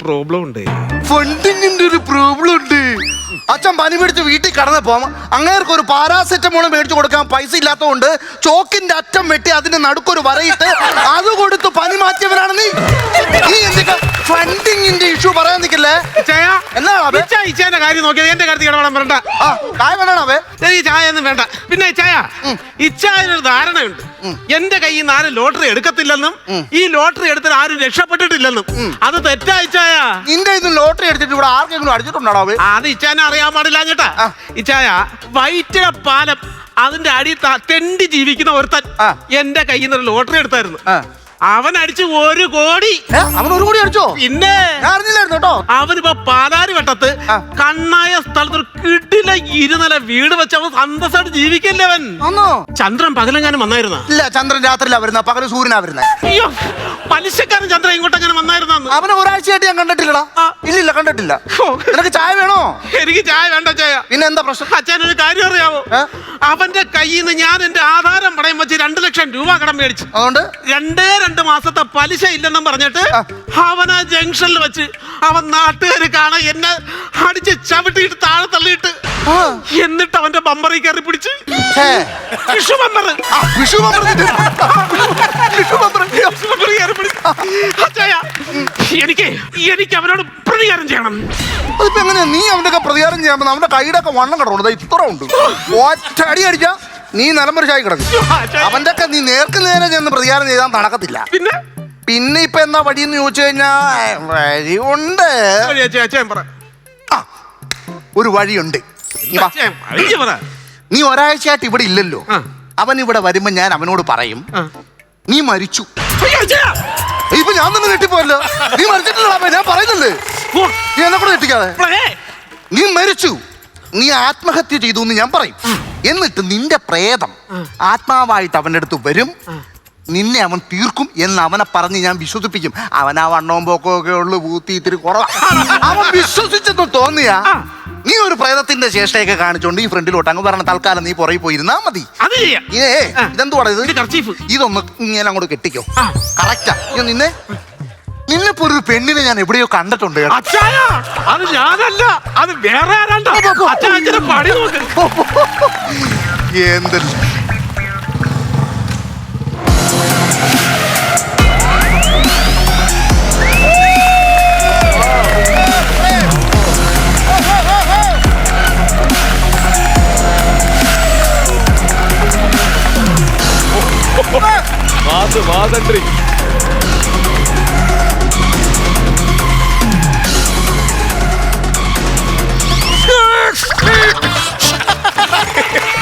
Problem ഉണ്ട് ഫണ്ടിങ്ങിന്റെ ഒരു problem ഉണ്ട് അച്ഛൻ പനി പിടിച്ച് വീട്ടിൽ കടന്നപ്പോ അങ്ങേർക്ക് ഒരു പാരാസെറ്റമോൾ മേടിച്ചു കൊടുക്കാൻ പൈസ ഇല്ലാത്തതുകൊണ്ട് ചോക്കിന്റെ അറ്റം വെട്ടി അതിന്റെ നടുക്കൊരു വരയിട്ട് അത് കൊടുത്ത് പനി മാറ്റിയവനാണ് നീ. നീ എന്തൊക്കെ ഫണ്ടിങ്ങിന്റെ ഇഷ്യൂ പറയാൻ നിൽക്കില്ലേ? ചായ? എന്നാ അബേ? ഇച്ച കാര്യം നോക്കിയത് എന്റെ കാര്യത്തിൽ ഇടപെടാൻ വരണ്ട. ആ കായ വേണാവേ ഈ ചായ ഒന്നും വേണ്ട. പിന്നെ ചായ ഇച്ചായനൊരു ധാരണയുണ്ട്. എന്റെ കയ്യിൽ നിന്ന് ആരും ലോട്ടറി എടുക്കത്തില്ലെന്നും ഈ ലോട്ടറി എടുത്തിട്ട് ആരും രക്ഷപ്പെട്ടിട്ടില്ലെന്നും. അത് തെറ്റായി ചായ. നിന്റെ ഇന്ന് ലോട്ടറി എടുത്തിട്ട് ഇവിടെ ആർക്കെങ്കിലും അടിച്ചിട്ടുണ്ടോ അത് ഇച്ചാനെ അറിയാൻ പാടില്ല കേട്ടാ ആ. ഇച്ചായ വൈറ്റില പാലം അതിന്റെ അടി തെണ്ടി ജീവിക്കുന്ന ഒരുത്തൻ എന്റെ കയ്യിൽ നിന്ന് ലോട്ടറി എടുത്തായിരുന്നു. അവൻ അടിച്ച് ഒരു കോടി. ഏ, അവൻ ഒരു കോടി അടിച്ചോ? പിന്നെ ഞാൻ അറിഞ്ഞില്ലായിരുന്നു കേട്ടോ. അവനിപ്പോ പാലാരി വട്ടത്ത് ആ. കണ്ണായ സ്ഥലത്ത് ഒരു കിടില ഇരുനില വീട് വെച്ച് അവൻ സന്തോഷമായിട്ട് ജീവിക്കല്ലേ അവൻ? ആന്നോ ചന്ദ്രൻ പകലെങ്ങാനും വന്നായിരുന്ന? ഇല്ല ചന്ദ്രൻ രാത്രിയിലാ വരുന്ന. പകൽ സൂര്യനാ വരുന്നേ. അയ്യോ പലിശക്കാരൻ ചന്ദ്രൻ ഇങ്ങോട്ടെങ്ങനെ വന്നായിരുന്നു? അവനെ ഒരാഴ്ചയായിട്ട് ഞാൻ കണ്ടിട്ടില്ലടാ. ആ. ഇല്ലില്ല കണ്ടിട്ടില്ല. നിനക്ക് ചായ വേണോ? എനിക്ക് ചായ വേണ്ട ചായ. പിന്നെ എന്താ പ്രശ്നം? അച്ഛൻ ഒരു കാര്യം അറിയാമോ അവന്റെ കയ്യിൽ നിന്ന് ഞാൻ എന്റെ ആധാരം പടയം വെച്ച് രണ്ടു ലക്ഷം രൂപ കടം മേടിച്ചു. അതുകൊണ്ട്? രണ്ടേ രണ്ട് മാസത്തെ പലിശ ഇല്ലെന്നും പറഞ്ഞിട്ട്. അവൻ ആ ജംഗ്ഷനിൽ വെച്ച് അവൻ നാട്ടുകാർ കാണാൻ എന്നെ അടിച്ച് ചവിട്ടിയിട്ട് താഴെ തള്ളിയിട്ട് എന്നിട്ട് അവന്റെ ബമ്പറിൽ കയറി പിടിച്ച്. ഛേ. വിഷു ബമ്പർ ആ, വിഷു ബമ്പർ കിട്ടി. വിഷു ബമ്പർ. വിഷു ബമ്പർ കയറി പിടിച്ച്. എനിക്ക് എനിക്ക് അവനോട് പ്രതികാരം ചെയ്യണം. അതിപ്പോ എങ്ങനെയാ? നീ അവന്റെ പ്രതികാരം ചെയ്യാൻ അവന്റെ കൈയുടെ ഒക്കെ വണ്ണം കിടക്കണം ഇത്ര ഉണ്ട്. ഒറ്റ അടി അടിച്ചാ നീ നിലമ്പൊരു ചായ കിടക്കും. അവന്റെ ഒക്കെ നീ നേർക്ക് നേരെ ചെന്ന് പ്രതികാരം ചെയ്താൽ നടക്കത്തില്ല. പിന്നെ? പിന്നെ ഇപ്പൊ എന്താ വഴിയെന്ന് ചോദിച്ചു കഴിഞ്ഞാ അച്ചായൻ പറ. ആ, ഒരു വഴിയുണ്ട്. നീ ഒരാഴ്ചയായിട്ട് ഇവിടെ ഇല്ലല്ലോ. അവൻ ഇവിടെ വരുമ്പോ ഞാൻ അവനോട് പറയും. നീ മരിച്ചു! ഇപ്പൊ ഞാൻ തന്നെ നെട്ടിപ്പോയല്ലോ നീ മരിച്ചിട്ടില്ല ഞാൻ പറയുന്നില്ലേ നീ എന്നെ കൂടെ ഞെട്ടിക്കാതെ നീ മരിച്ചു. നീ ആത്മഹത്യ ചെയ്തു എന്ന് ഞാൻ പറയും. എന്നിട്ട് നിന്റെ പ്രേതം ആത്മാവായിട്ട് അവന്റെ അടുത്ത് വരും നിന്നെ അവൻ തീർക്കും എന്ന് അവനെ പറഞ്ഞ് ഞാൻ വിശ്വസിപ്പിക്കും. അവൻ ആ വണ്ണവും പോക്കവും ഒക്കെ ഉള്ളു പൂത്തി ഇത്തിരി കുറവാ. അവൻ വിശ്വസിച്ചെന്ന് തോന്നിയാ നീ ഒരു പ്രേതത്തിന്റെ ചേഷ്ടയൊക്കെ കാണിച്ചോണ്ട് ഈ ഫ്രണ്ടിലോട്ട് അങ്ങ് പറഞ്ഞ തൽക്കാലം നീ പുറകെ പോയിരുന്നാ മതി. ഏ ചെയ്യാം. ഇതേ? ഇതൊന്ന് ഇങ്ങനെ അങ്ങോട്ട് കെട്ടിക്കോ. കറക്റ്റാ നിന്നെ. നിന്നെപ്പോ ഒരു പെണ്ണിനെ ഞാൻ എവിടെയോ കണ്ടിട്ടുണ്ട് കേട്ടോ. അത് ഞാനല്ല അത് വേറെ ആരാണ്ടാ? അച്ചായന്റെ പണി നോക്ക്. എന്ത് വാസ് വാസൻട്രി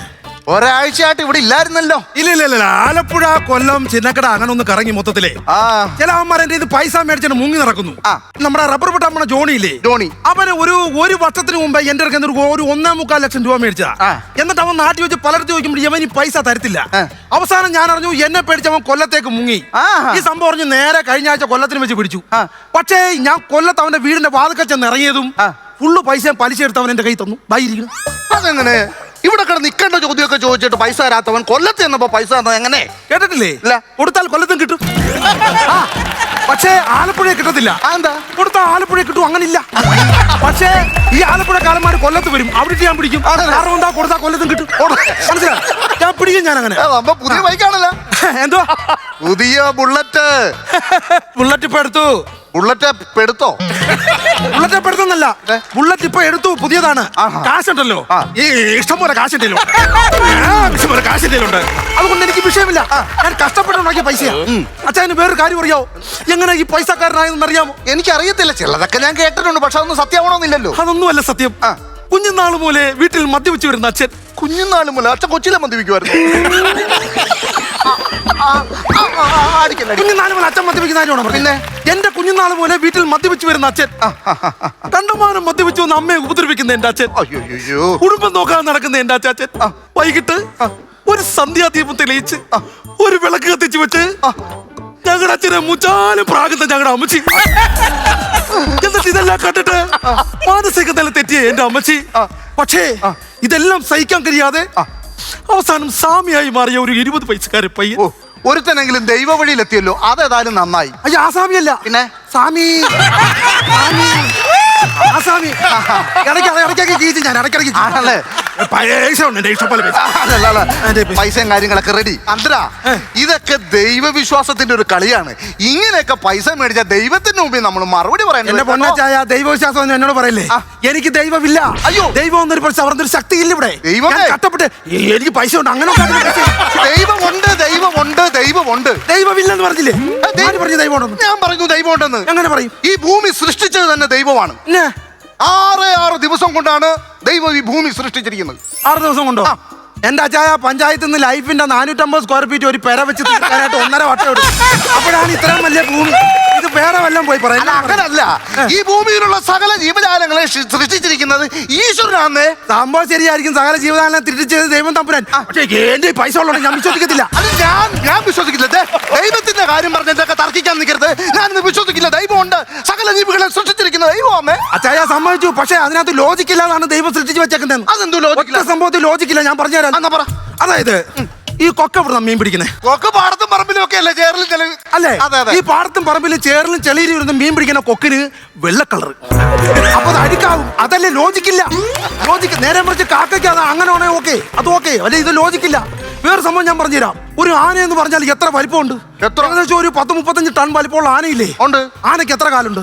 ഒരാഴ്ചയായിട്ട് ഇവിടെ ഇല്ലായിരുന്നല്ലോ ഇല്ല ഇല്ല ഇല്ല ആലപ്പുഴ കൊല്ലം ചിന്നക്കട അങ്ങനെ ഒന്ന് കറങ്ങി മൊത്തത്തിലേ ആ ചില അവന്മാരെ ഇത് പൈസ മേടിച്ചിട്ട് മുങ്ങി നടക്കുന്നു ആ. നമ്മുടെ റബ്ബർ പെട്ട നമ്മുടെ ജോണി ഇല്ലേ ജോണി. അവന് ഒരു ഒരു വർഷത്തിന് മുമ്പ് എന്റെ അടുക്കൽ നിന്ന് ഒരു ഒരു ഒന്നേ മുക്കാൽ ലക്ഷം രൂപ മേടിച്ചാ ആ. എന്നിട്ട് അവൻ നാട്ടിൽ വെച്ച് പലർത്തി ചോദിക്കുമ്പോൾ ഇവൻ ഈ പൈസ തരത്തില്ല ആ. അവസാനം ഞാൻ അറിഞ്ഞു എന്നെ പേടിച്ച് അവൻ കൊല്ലത്തേക്ക് മുങ്ങി ആഹാ. ഈ സംഭവം അറിഞ്ഞു നേരെ കഴിഞ്ഞ ആഴ്ച കൊല്ലത്തിന് വെച്ച് പിടിച്ചു ആ. പക്ഷേ ഞാൻ കൊല്ലത്ത് അവന്റെ വീടിന്റെ വാതിക്കൽ ചെന്ന് ഇറങ്ങിയതും ആ. ഫുള്ള് പൈസ പലിശ എടുത്ത് അവൻ എന്റെ കൈ തന്നു ദായിരിക്കുന്നു അതെങ്ങനെ ഇവിടെ കിടന്ന് നിൽക്കേണ്ട ചോദ്യമൊക്കെ ചോദിച്ചിട്ട് പൈസ തരാത്തവൻ കൊല്ലത്ത് ചെന്നപ്പോ പൈസ തന്നത് എങ്ങനെ? കേട്ടിട്ടില്ലേ? ഇല്ല. കൊടുത്താൽ കൊല്ലത്തും കിട്ടും. ആ, പക്ഷേ ആലപ്പുഴ കിട്ടത്തില്ല. ആ, എന്താ കൊടുത്താൽ ആലപ്പുഴ കിട്ടും അങ്ങനെ ഇല്ല പക്ഷേ ഈ ആലപ്പുഴ കാലന്മാർ കൊല്ലത്ത് വരും അവിടെ ഞാൻ പിടിക്കും. ആണല്ലേ? കാരണം എന്താ? കൊടുത്താൽ കൊല്ലത്തും കിട്ടും. മനസ്സിലായോ? ഞാൻ പിടിക്കും ഞാൻ അങ്ങനെ ആ, നമ്മ പുതിയ ബൈക്കാണല്ലോ. എന്തോ? പുതിയ ബുള്ളറ്റ്. ബുള്ളറ്റ് ഇപ്പൊ എടുത്തു. ബുള്ളറ്റ് പെടുത്തോ ബുള്ളറ്റ് ഇപ്പൊ എടുത്തെന്നല്ല. ബുള്ളറ്റ് ഇപ്പൊ എടുത്തു പുതിയതാണ്. കാശുണ്ടല്ലോ. ഈ ഇഷ്ടംപോലെ കാശുണ്ടല്ലോ. ഇഷ്ടംപോലെ കാശുണ്ട് അതുകൊണ്ട് എനിക്ക് വിഷയമില്ല. ഞാൻ കഷ്ടപ്പെട്ടുണ്ടാക്കിയ പൈസയാ. അച്ഛന് വേറൊരു കാര്യം അറിയാമോ എങ്ങനെ ഈ പൈസക്കാരനായെന്ന് അറിയാമോ എനിക്കറിയത്തില്ല ചിലതൊക്കെ ഞാൻ കേട്ടിട്ടുണ്ട് പക്ഷെ അതൊന്നും സത്യമാണോന്നില്ലല്ലോ അതൊന്നുമല്ല സത്യം. കുഞ്ഞുനാൾ കുഞ്ഞുനാൾ പോലെ വീട്ടിൽ മദ്യപിച്ചു വരുന്ന അച്ഛൻ. കുഞ്ഞുനാൾ മുതൽ അച്ഛൻ കൊച്ചിലെ മദ്യപിക്കുമായിരുന്നു. കുഞ്ഞുനാൾ അച്ഛൻ മദ്യപിക്കുന്ന കാര്യമാണോ പിന്നെ? എന്റെ കുഞ്ഞുനാൾ പോലെ വീട്ടിൽ മദ്യപിച്ചു വരുന്ന അച്ഛൻ. കണ്ടമാനം മദ്യപിച്ചു വന്ന് അമ്മയെ ഉപദ്രവിക്കുന്ന എന്റെ അച്ഛൻ. കുടുംബം നോക്കാൻ നടക്കുന്ന എന്റെ അച്ചാച്ചൻ വൈകിട്ട് ഒരു സന്ധ്യാദീപം തെളിയിച്ച് ഒരു വിളക്ക് കത്തിച്ചു വെച്ച് ഞങ്ങളുടെ അച്ഛനെ മുച്ചാലും പ്രാകുന്ന ഞങ്ങളുടെ അമ്മച്ചി. എന്നിട്ട് ഇതെല്ലാം കണ്ടിട്ട് മാനസിക നില തെറ്റിയ എന്റെ അമ്മച്ചി. പക്ഷേ ഇതെല്ലാം സഹിക്കാൻ കഴിയാതെ അവസാനം സാമിയായി മാറിയ ഒരു ഇരുപത് പൈസക്കാരൻ പയ്യൻ. ഓ ഒരുത്തനെങ്കിലും ദൈവ വഴിയിലെത്തിയല്ലോ അതേതായാലും നന്നായി. അയ്യോ ആ സ്വാമിയല്ല പിന്നെ? സാമി. സാമി ആ സാമി. ഇടയ്ക്ക് ഇടയ്ക്കൊക്കെ കീച്ചു ഞാൻ ഇടയ്ക്കിടയ്ക്ക് ആണല്ലേ? പൈസ ഉണ്ട് എന്റെ ഇഷ്ടംപോലെ പൈസ അതല്ല, അല്ല. അതെ, പൈസ. പൈസയും കാര്യങ്ങളൊക്കെ റെഡി അന്തരാ ഏ. ഇതൊക്കെ ദൈവവിശ്വാസത്തിന്റെ ഒരു കളിയാണ് ഇങ്ങനെയൊക്കെ പൈസ മേടിച്ച ദൈവത്തിന്റെ മുമ്പിൽ നമ്മൾ മറുപടി എന്റെ പറയണ്ടേ ദൈവവിശ്വാസം ഒന്നും എന്നോട് പറയില്ലേ ആ. എനിക്ക് ദൈവമില്ല അയ്യോ. ദൈവം എന്നൊരു പക്ഷെ അവരുടെ ശക്തി ഇല്ല ഇവിടെ ദൈവമേ. ഞാൻ കഷ്ടപ്പെട്ട് ഏ, എനിക്ക് പൈസ ഉണ്ട് അങ്ങനെ ഉണ്ടാക്കുന്ന പൈസ ഇല്ല. ദൈവമുണ്ട് ദൈവമുണ്ട് ദൈവമുണ്ട് ദൈവമില്ലെന്ന് പറഞ്ഞില്ലേ ദൈ- ആര് പറഞ്ഞു ദൈവം ഉണ്ടെന്ന് ഞാൻ പറഞ്ഞു ദൈവമുണ്ടെന്ന് എങ്ങനെ പറയും ഈ ഭൂമി സൃഷ്ടിച്ചത് തന്നെ ദൈവമാണ് പിന്നെ ആറ് ആറ് ദിവസം കൊണ്ടാണ് ദൈവം ഈ ഭൂമി സൃഷ്ടിച്ചിരിക്കുന്നത്. ആറ് ദിവസം കൊണ്ടോ. എന്റെ അച്ചായ പഞ്ചായത്തിൽ നിന്ന് ലൈഫിന്റെ നാനൂറ്റമ്പത് സ്ക്വയർ ഫീറ്റ് ഒരു പെര വെച്ച് തീർക്കാനായിട്ട് ഒന്നര വട്ടം എടുക്കും അപ്പോഴാണ് ഇത്രയും വലിയ ഭൂമി. വേറെ വല്ലതും പോയി പറയാം അങ്ങനല്ല. ഈ ഭൂമിയിലുള്ള സകല ജീവജാലങ്ങളെ സൃഷ്ടിച്ചിരിക്കുന്നത് ഈശ്വരനാന്ന്. സംഭവം ശരിയായിരിക്കും. സകല ജീവനാലം തിരിച്ചത് ദൈവം തമ്പുരാൻ. പക്ഷേ എന്റെ പൈസ ഉള്ളത് ഞാൻ വിശ്വസിക്കത്തില്ല. അത് ഞാൻ ഞാൻ വിശ്വസിക്കില്ല. ദൈവത്തിന്റെ കാര്യം പറഞ്ഞ ഇതൊക്കെ തർക്കിക്കാൻ നിൽക്കരുത് ഞാനിത് വിശ്വസിക്കില്ല. ദൈവമുണ്ട്. സകല ജീവികളെ സൃഷ്ടിച്ചിരിക്കുന്ന ദൈവമേ അച്ചായ സമ്മതിച്ചു. പക്ഷേ അതിനകത്ത് ലോജിക്കില്ലാതാണ് ദൈവം സൃഷ്ടിച്ചു വെച്ചേക്കുന്നത് അതെന്തോ ലോജിക്കില്ല സംഭവത്തിൽ ലോജിക്കില്ല ഞാൻ പറഞ്ഞുതരാം. എന്നാ പറ. അതായത് ഈ കൊക്ക ഇവിടെ മീൻ പിടിക്കുന്നേ. കൊക്ക് പാടത്തും പറമ്പിലും ഒക്കെ അല്ലേ? ചേറിലും അല്ലേ? അതെ അതെ. ഈ പാടത്തും പറമ്പിലും ചേറിലും ചെളിയിലും ഇരുന്ന് മീൻ പിടിക്കുന്ന കൊക്കിന് വെള്ള കളർ അപ്പൊ അത് അഴുക്കാവും അതല്ലേ ലോജിക്കില്ല. ലോജിക്ക് നേരെ മറിച്ച് കാക്കയ്ക്ക് അത് അങ്ങനെ ആണേ ഓക്കെ. അത് ഓക്കെ. അല്ലെ ഇത് ലോജിക്കില്ല. വേറെ സംഭവം ഞാൻ പറഞ്ഞുതരാം. ഒരു ആന എന്ന് പറഞ്ഞാൽ എത്ര വലിപ്പമുണ്ട്? എത്ര? ഏകദേശം ഒരു പത്ത് മുപ്പത്തഞ്ച് ടൺ വലിപ്പമുള്ള ആനയില്ലേ? ഉണ്ട്. ആനയ്ക്ക് എത്ര കാലുണ്ട്?